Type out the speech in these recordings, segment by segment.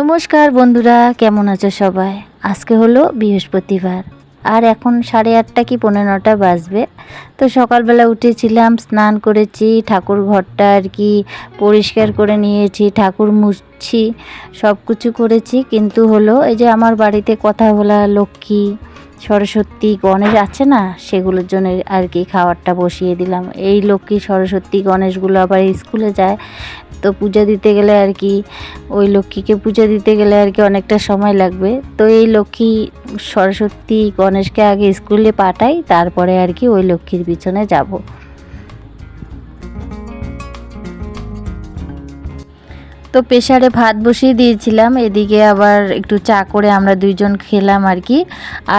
নমস্কার বন্ধুরা, কেমন আছো সবাই? আজকে হলো বৃহস্পতিবার, আর এখন সাড়ে আটটা কি পৌনে নটা বাজবে। তো সকালবেলা উঠেছিলাম, স্নান করেছি, ঠাকুর ঘরটা আর কি পরিষ্কার করে নিয়েছি, ঠাকুর মুছছি সব কিছু করেছি। কিন্তু হলো এই যে আমার বাড়িতে কথা বলা লক্ষ্মী, সরস্বতী, গণেশ আছে না? সেগুলোর জন্য আর কি খাবারটা বসিয়ে দিলাম। এই লক্ষ্মী, সরস্বতী, গণেশগুলো আবার স্কুলে যায়। তো পূজা দিতে গেলে আর কি, ওই লক্ষ্মীকে পূজা দিতে গেলে আর কি অনেকটা সময় লাগবে। তো এই লক্ষ্মী সরস্বতী গণেশকে আগে স্কুলে পাঠাই, তারপরে আর কি ওই লক্ষ্মীর পিছনে যাব। তো প্রেশারে ভাত বসিয়ে দিয়েছিলাম, এদিকে আবার একটু চা করে আমরা দুইজন খেলাম আর কি।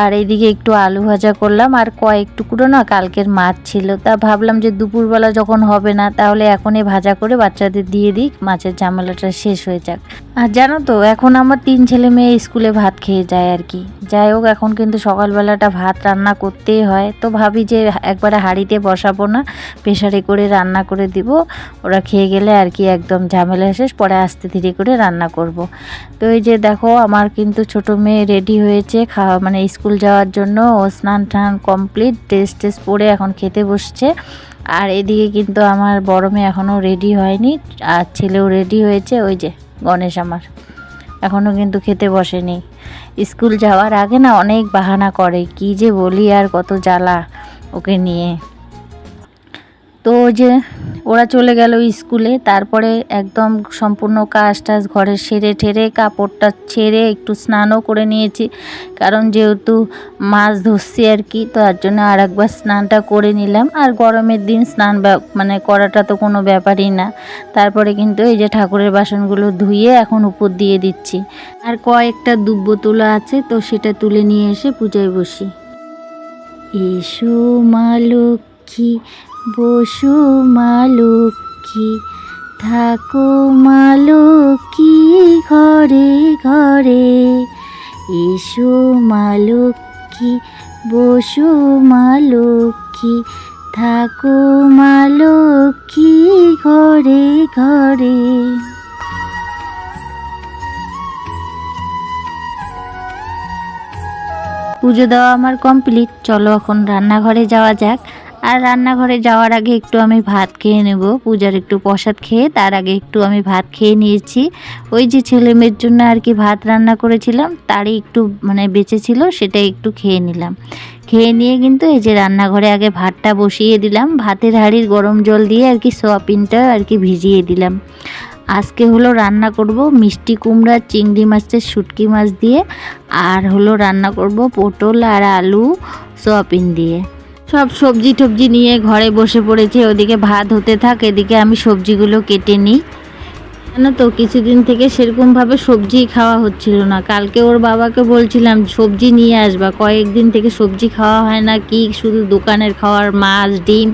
আর এদিকে একটু আলু ভাজা করলাম, আর কয়েক টুকরো না কালকের মাছ ছিল। তা ভাবলাম যে দুপুরবেলা যখন হবে না, তাহলে এখনই ভাজা করে বাচ্চাদের দিয়ে দিই, মাছের ঝামেলাটা শেষ হয়ে যাক। আর জানো তো, এখন আমার তিন ছেলে মেয়ে স্কুলে ভাত খেয়ে যায় আর কি। যাই হোক, এখন কিন্তু সকালবেলাটা ভাত রান্না করতেই হয়। তো ভাবি যে একবারে হাঁড়িতে বসাবো না প্রেশারে করে রান্না করে দিব। ওরা খেয়ে গেলে আর কি একদম ঝামেলা শেষ, পরে আস্তে ধীরে করে রান্না করব। তো এই যে দেখো, আমার কিন্তু ছোট মেয়ে রেডি হয়েছে খাওয়া মানে স্কুল যাওয়ার জন্য। ও স্নান টান কমপ্লিট ড্রেস টেস পরে এখন খেতে বসছে। আর এদিকে কিন্তু আমার বড় মেয়ে এখনও রেডি হয়নি, আর ছেলেও রেডি হয়েছে। ওই যে গণেশ আমার। এখনও কিন্তু খেতে বসেনি। স্কুল যাওয়ার আগে না অনেক বাহানা করে, কি যে বলি আর কত জ্বালা ওকে নিয়ে। তো যে ওরা চলে গেল স্কুলে, তারপরে একদম সম্পূর্ণ কাজ টাজ ঘরে সেরে ঠেরে কাপড়টা ছেড়ে একটু স্নানও করে নিয়েছি। কারণ যেহেতু মাছ ধরছি আর কি, তো তার জন্য আর একবার স্নানটা করে নিলাম। আর গরমের দিন স্নান মানে করাটা তো কোনো ব্যাপারই না। তারপরে কিন্তু এই যে ঠাকুরের বাসনগুলো ধুয়ে এখন উপর দিয়ে দিচ্ছি। আর কয়েকটা দুব্ব তোলা আছে, তো সেটা তুলে নিয়ে এসে পূজায় বসি। এসো মা লক্ষ্মী বসু মা লক্ষ্মী থাকো মা লক্ষ্মী ঘরে ঘরে। এসো মা লক্ষ্মী বসু মা লক্ষ্মী থাকো মা লক্ষ্মী ঘরে ঘরে। পুজো দেওয়া আমার কমপ্লিট চলো এখন রান্নাঘরে যাওয়া যাক। আর রান্নাঘরে যাওয়ার আগে একটু আমি ভাত খেয়ে নেব। পূজার একটু প্রসাদ খেয়ে, তার আগে একটু আমি ভাত খেয়ে নিয়েছি। ওই যে ছেলে মেয়ের জন্য আর কি ভাত রান্না করেছিলাম, তারই একটু মানে বেঁচে ছিল সেটা একটু খেয়ে নিলাম। খেয়ে নিয়ে কিন্তু এই যে রান্নাঘরে আগে ভাতটা বসিয়ে দিলাম, ভাতের হাঁড়ির গরম জল দিয়ে আর কি সোয়াবিনটা আর কি ভিজিয়ে দিলাম। আজকে হলো রান্না করব মিষ্টি কুমড়া, চিংড়ি মাছের শুটকি মাছ দিয়ে, আর হলো রান্না করব পটল আর আলু সোয়াবিন দিয়ে। সব সবজি টবজি নিয়ে ঘরে বসে পড়েছে, ওদিকে ভাত হতে থাক, এদিকে আমি সবজিগুলো কেটে নিই। জানো তো, কিছুদিন থেকে সেরকমভাবে সবজি খাওয়া হচ্ছিল না। কালকে ওর বাবাকে বলছিলাম, সবজি নিয়ে আসবা। কয়েকদিন থেকে সবজি খাওয়া হয় না, কি শুধু দোকানের খাওয়ার মাছ, ডিম,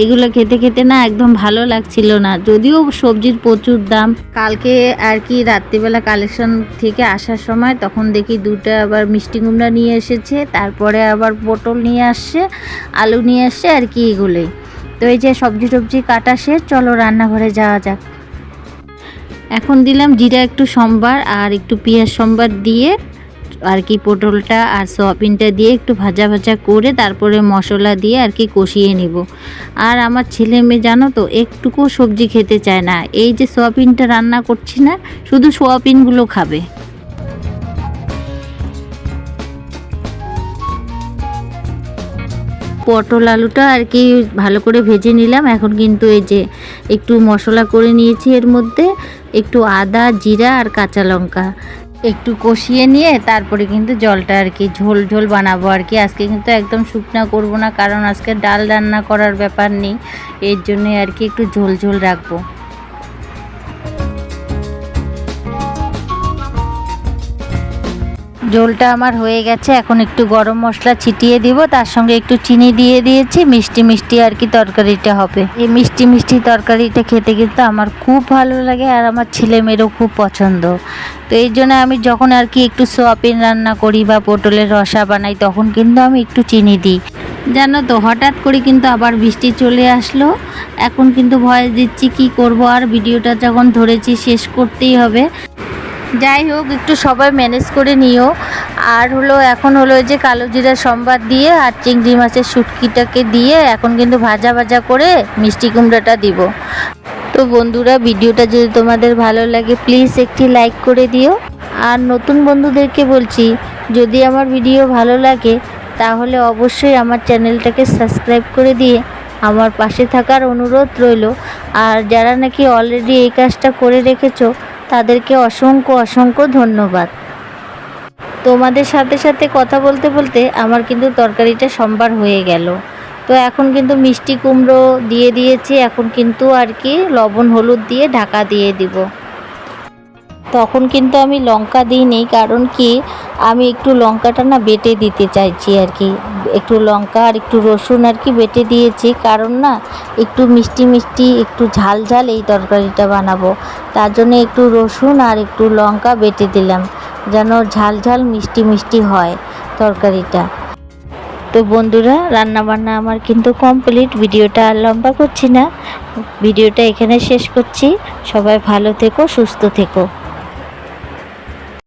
এগুলো খেতে খেতে না একদম ভালো লাগছিল না। যদিও সবজির প্রচুর দাম। কালকে আর কি রাত্রিবেলা কালেকশন থেকে আসার সময় তখন দেখি দুটো আবার মিষ্টি কুমড়া নিয়ে এসেছে, তারপরে আবার পটল নিয়ে আসছে, আলু নিয়ে আসছে আর কি এগুলোই। তো এই যে সবজি টবজি কাটা শেষ, চলো রান্নাঘরে যাওয়া যাক। এখন দিলাম জিরা একটু সম্বার আর একটু পেঁয়াজ সম্বার দিয়ে আর কি পটলটা আর সয়াবিনটা দিয়ে একটু ভাজা ভাজা করে তারপরে মশলা দিয়ে আর কি কষিয়ে নিব। আর আমার ছেলে মেয়ে জানো তো একটুকু সবজি খেতে চায় না। এই যে সয়াবিনটা রান্না করছি না, শুধু সয়াবিনগুলো খাবে। পটল আলুটা আর কি ভালো করে ভেজে নিলাম। এখন কিন্তু এই যে একটু মশলা করে নিয়েছি এর মধ্যে, একটু আদা, জিরা আর কাঁচা লঙ্কা। একটু কষিয়ে নিয়ে তারপরে কিন্তু জলটা আর কি, ঝোল ঝোল বানাবো আর কি। আজকে কিন্তু একদম শুকনা করব না, কারণ আজকে ডাল রান্না করার ব্যাপার নেই। এর জন্যে আর কি একটু ঝোল ঝোল রাখব। ঝোলটা আমার হয়ে গেছে। এখন একটু গরম মশলা ছিটিয়ে দিব। তার সঙ্গে একটু চিনি দিয়ে দিয়েছি। মিষ্টি মিষ্টি আর কি তরকারিটা হবে। এই মিষ্টি মিষ্টি তরকারিটা খেতে কিন্তু আমার খুব ভালো লাগে আর আমার ছেলে মেয়েরও খুব পছন্দ। তো এই জন্য আমি যখন আর কি একটু সোয়াবিন রান্না করি বা পটলের রসা বানাই, তখন কিন্তু আমি একটু চিনি দিই। জানো তো, হঠাৎ করে কিন্তু আবার বৃষ্টি চলে আসলো। এখন কিন্তু ভয় দিচ্ছি কি করব? আর ভিডিওটা যখন ধরেছি শেষ করতেই হবে। যাই হোক, একটু সবাই ম্যানেজ করে নিও। আর হলো, এখন হলো যে কালো জিরা সম্বাদ দিয়ে আর চিংড়ি মাছের শুটকিটাকে দিয়ে এখন কিন্তু ভাজা ভাজা করে মিষ্টি কুমড়াটা দিব। তো বন্ধুরা, ভিডিওটা যদি তোমাদের ভালো লাগে প্লিজ একটি লাইক করে দিও। আর নতুন বন্ধুদেরকে বলছি, যদি আমার ভিডিও ভালো লাগে, তাহলে অবশ্যই আমার চ্যানেলটাকে সাবস্ক্রাইব করে দিয়ে আমার পাশে থাকার অনুরোধ রইল। আর যারা নাকি অলরেডি এই কাজটা করে রেখেছো তাদেরকে অসংখ্য অসংখ্য ধন্যবাদ। তোমাদের সাথে সাথে কথা বলতে বলতে আমার কিন্তু তরকারিটা সম্বার হয়ে গেল। তো এখন কিন্তু মিষ্টি কুমড়ো দিয়ে দিয়েছি, এখন কিন্তু আর কি লবণ, হলুদ দিয়ে ঢাকা দিয়ে দিব। তখন কিন্তু আমি লঙ্কা দিইনি, কারণ কি আমি একটু লঙ্কাটা না বেটে দিতে চাইছি আর কি। একটু লঙ্কা আর একটু রসুন আর কি বেটে দিয়েছি। কারণ না, একটু মিষ্টি মিষ্টি, একটু ঝাল ঝাল এই তরকারিটা বানাবো। তার জন্য একটু রসুন আর একটু লঙ্কা বেটে দিলাম, যেন ঝাল ঝাল মিষ্টি মিষ্টি হয় তরকারিটা। তো বন্ধুরা রান্না বান্না আমার কিন্তু কমপ্লিট, ভিডিওটা আর লম্বা করছি না। ভিডিওটা এখানে শেষ করছি। সবাই ভালো থেকো, সুস্থ থেকো।